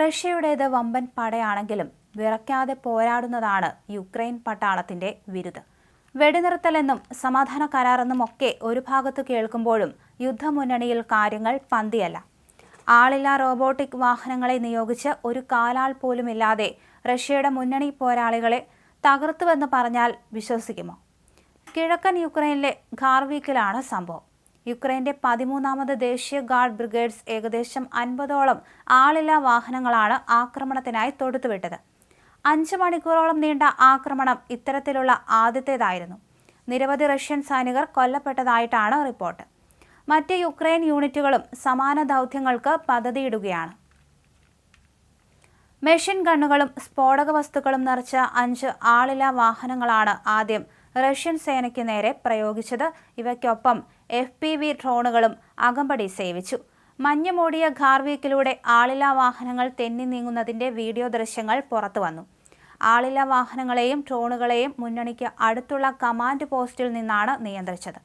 റഷ്യയുടേത് വമ്പൻ പടയാണെങ്കിലും വിറയ്ക്കാതെ പോരാടുന്നതാണ് യുക്രൈൻ പട്ടാളത്തിന്റെ വിരുദ് വെടിനിർത്തലെന്നും സമാധാന കരാറെന്നും ഒക്കെ ഒരു ഭാഗത്ത് കേൾക്കുമ്പോഴും യുദ്ധമുന്നണിയിൽ കാര്യങ്ങൾ പന്തിയല്ല. ആളില്ലാ റോബോട്ടിക് വാഹനങ്ങളെ നിയോഗിച്ച് ഒരു കാലാൾ പോലുമില്ലാതെ റഷ്യയുടെ മുന്നണി പോരാളികളെ തകർത്തുവെന്ന് പറഞ്ഞാൽ വിശ്വസിക്കുമോ? കിഴക്കൻ യുക്രൈനിലെ ഖാർവീക്കിലാണ് സംഭവം. യുക്രൈന്റെ പതിമൂന്നാമത് ദേശീയ ഗാർഡ് ബ്രിഗേഡ്സ് ഏകദേശം അൻപതോളം ആളില്ലാ വാഹനങ്ങളാണ് ആക്രമണത്തിനായി തൊടുത്തുവിട്ടത്. അഞ്ച് മണിക്കൂറോളം നീണ്ട ആക്രമണം ഇത്തരത്തിലുള്ള ആദ്യത്തേതായിരുന്നു. നിരവധി റഷ്യൻ സൈനികർ കൊല്ലപ്പെട്ടതായിട്ടാണ് റിപ്പോർട്ട്. മറ്റ് യുക്രൈൻ യൂണിറ്റുകളും സമാന ദൗത്യങ്ങൾക്ക് പദ്ധതിയിടുകയാണ്. മെഷീൻ ഗണ്ണുകളും സ്ഫോടക വസ്തുക്കളും നിറച്ച അഞ്ച് ആളില്ലാ വാഹനങ്ങളാണ് ആദ്യം റഷ്യൻ സേനയ്ക്ക് നേരെ പ്രയോഗിച്ചത് ഇവയ്ക്കൊപ്പം എഫ് പി വി ഡ്രോണുകളും അകമ്പടി സേവിച്ചു. മഞ്ഞ് മൂടിയ ഖാർവീക്കിലൂടെ ആളില്ലാ വാഹനങ്ങൾ തെന്നി നീങ്ങുന്നതിന്റെ വീഡിയോ ദൃശ്യങ്ങൾ പുറത്തു വന്നു. ആളില്ലാ വാഹനങ്ങളെയും ഡ്രോണുകളെയും മുന്നണിക്ക് അടുത്തുള്ള കമാൻഡ് പോസ്റ്റിൽ നിന്നാണ് നിയന്ത്രിച്ചത്.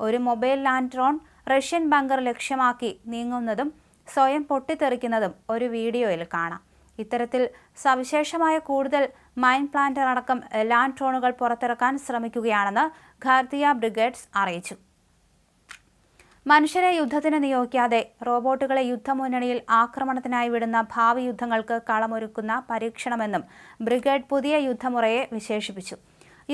ഒരു mobile land drone Russian bunker ലക്ഷ്യമാക്കി നീങ്ങുന്നതും സ്വയം പൊട്ടിത്തെറിക്കുന്നതും ഒരു വീഡിയോയിൽ കാണാം. ഇത്തരത്തിൽ സവിശേഷമായ കൂടുതൽ മൈൻ പ്ലാന്റർ അടക്കം ലാൻഡ് ഡ്രോണുകൾ പുറത്തിറക്കാൻ ശ്രമിക്കുകയാണെന്ന് ഖാർദിയ ബ്രിഗേഡ്സ് അറിയിച്ചു. മനുഷ്യരെ യുദ്ധത്തിന് നിയോഗിക്കാതെ റോബോട്ടുകളെ യുദ്ധമുന്നണിയിൽ ആക്രമണത്തിനായി വിടുന്ന ഭാവി യുദ്ധങ്ങൾക്ക് കളമൊരുക്കുന്ന പരീക്ഷണമെന്നും ബ്രിഗേഡ് പുതിയ യുദ്ധമുറയെ വിശേഷിപ്പിച്ചു.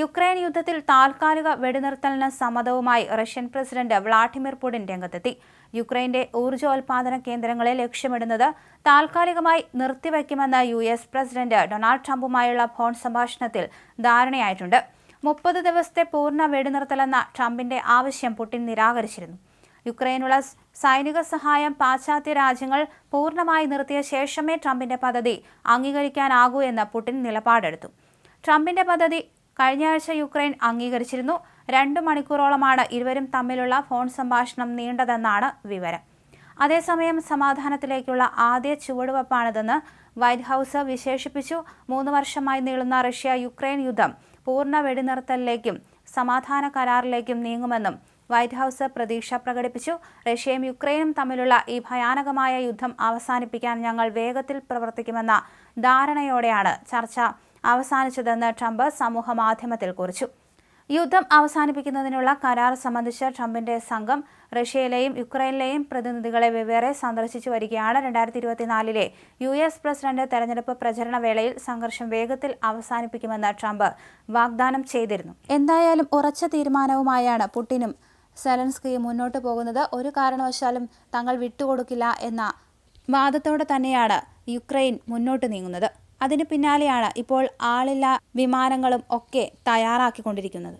യുക്രൈൻ യുദ്ധത്തിൽ താൽക്കാലിക വെടിനിർത്തലിന് സമ്മതവുമായി റഷ്യൻ പ്രസിഡന്റ് വ്ളാഡിമിർ പുടിൻ രംഗത്തെത്തി. യുക്രൈന്റെ ഊർജോൽപാദന കേന്ദ്രങ്ങളെ ലക്ഷ്യമിടുന്നത് താൽക്കാലികമായി നിർത്തിവെക്കുമെന്ന് യു എസ് പ്രസിഡന്റ് ഡൊണാൾഡ് ട്രംപുമായുള്ള ഫോൺ സംഭാഷണത്തിൽ ധാരണയായിട്ടുണ്ട്. മുപ്പത് ദിവസത്തെ പൂർണ വെടിനിർത്തലെന്ന ട്രംപിന്റെ ആവശ്യം പുടിൻ നിരാകരിച്ചിരുന്നു. യുക്രൈനുള്ള സൈനിക സഹായം പാശ്ചാത്യ രാജ്യങ്ങൾ പൂർണമായി നിർത്തിയ ശേഷമേ ട്രംപിന്റെ പദ്ധതി അംഗീകരിക്കാനാകൂ എന്ന് പുടിൻ നിലപാടെടുത്തു. ട്രംപിന്റെ പദ്ധതി കഴിഞ്ഞയാഴ്ച യുക്രൈൻ അംഗീകരിച്ചിരുന്നു. രണ്ടു മണിക്കൂറോളമാണ് ഇരുവരും തമ്മിലുള്ള ഫോൺ സംഭാഷണം നീണ്ടതെന്നാണ് വിവരം. അതേസമയം സമാധാനത്തിലേക്കുള്ള ആദ്യ ചുവടുവെപ്പാണിതെന്ന് വൈറ്റ് ഹൌസ് വിശേഷിപ്പിച്ചു. മൂന്ന് വർഷമായി നീളുന്ന റഷ്യ യുക്രൈൻ യുദ്ധം പൂർണ വെടിനിർത്തലിലേക്കും സമാധാന കരാറിലേക്കും നീങ്ങുമെന്നും വൈറ്റ് ഹൌസ് പ്രതീക്ഷ പ്രകടിപ്പിച്ചു. റഷ്യയും യുക്രൈനും തമ്മിലുള്ള ഈ ഭയാനകമായ യുദ്ധം അവസാനിപ്പിക്കാൻ ഞങ്ങൾ വേഗത്തിൽ പ്രവർത്തിക്കുമെന്ന ധാരണയോടെയാണ് ചർച്ച അവസാനിച്ചതെന്ന് ട്രംപ് സമൂഹ മാധ്യമത്തിൽ കുറിച്ചു. യുദ്ധം അവസാനിപ്പിക്കുന്നതിനുള്ള കരാർ സംബന്ധിച്ച് ട്രംപിന്റെ സംഘം റഷ്യയിലെയും യുക്രൈനിലെയും പ്രതിനിധികളെ വെവ്വേറെ സന്ദർശിച്ചു വരികയാണ്. രണ്ടായിരത്തി ഇരുപത്തിനാലിലെ യു എസ് പ്രസിഡന്റ് തെരഞ്ഞെടുപ്പ് പ്രചരണ വേളയിൽ സംഘർഷം വേഗത്തിൽ അവസാനിപ്പിക്കുമെന്ന് ട്രംപ് വാഗ്ദാനം ചെയ്തിരുന്നു. എന്തായാലും ഉറച്ച തീരുമാനവുമായാണ് പുടിനും സെലൻസ്കിയും മുന്നോട്ട് പോകുന്നത്. ഒരു കാരണവശാലും തങ്ങൾ വിട്ടുകൊടുക്കില്ല എന്ന വാദത്തോടെ തന്നെയാണ് യുക്രൈൻ മുന്നോട്ട് നീങ്ങുന്നത്. അതിന് പിന്നാലെയാണ് ഇപ്പോൾ ആളില്ലാ വിമാനങ്ങളും ഒക്കെ തയ്യാറാക്കിക്കൊണ്ടിരിക്കുന്നത്.